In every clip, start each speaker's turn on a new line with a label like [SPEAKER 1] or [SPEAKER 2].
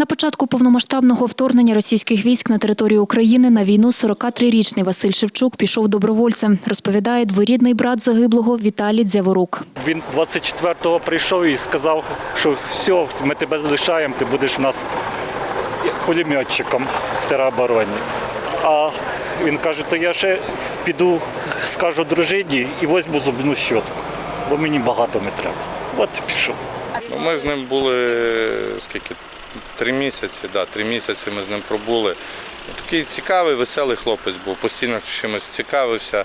[SPEAKER 1] На початку повномасштабного вторгнення російських військ на територію України на війну 43-річний Василь Шевчук пішов добровольцем, розповідає дворідний брат загиблого Віталій Дзяворук.
[SPEAKER 2] Він 24-го прийшов і сказав, що все, ми тебе залишаємо, ти будеш в нас пулеметчиком в теробороні. А він каже, то я ще піду, скажу дружині і візьму зубну щотку, бо мені багато не треба. От і пішов.
[SPEAKER 3] Ну, Ми з ним були скільки? Три місяці, да, три місяці ми з ним пробули. Такий цікавий, веселий хлопець був, постійно чимось цікавився.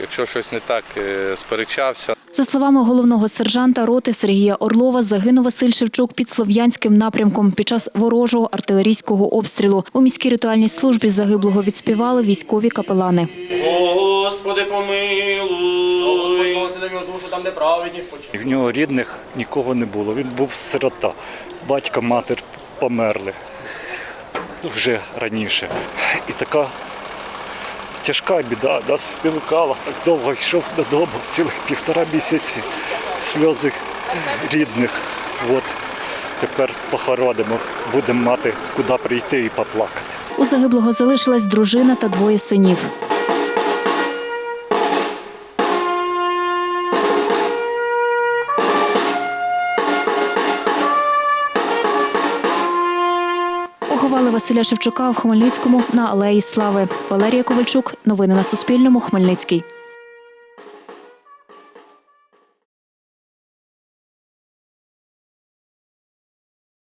[SPEAKER 3] Якщо щось не так, е, сперечався.
[SPEAKER 1] За словами головного сержанта роти Сергія Орлова, загинув Василь Шевчук під Слов'янським напрямком під час ворожого артилерійського обстрілу. У міській ритуальній службі загиблого відспівали військові капелани.
[SPEAKER 4] Господи, помилуй.
[SPEAKER 5] Душу там, де праведність
[SPEAKER 2] в нього рідних нікого не було. Він був сирота. Батько, матір померли вже раніше. І така тяжка біда нас спілкала. Так довго йшов додому, цілих півтора місяці. Сльози рідних. От тепер похоронимо, будемо мати куди прийти і поплакати.
[SPEAKER 1] У загиблого залишилась дружина та двоє синів. Поховали Василя Шевчука в Хмельницькому на Алеї Слави. Валерія Ковальчук. Новини на Суспільному. Хмельницький.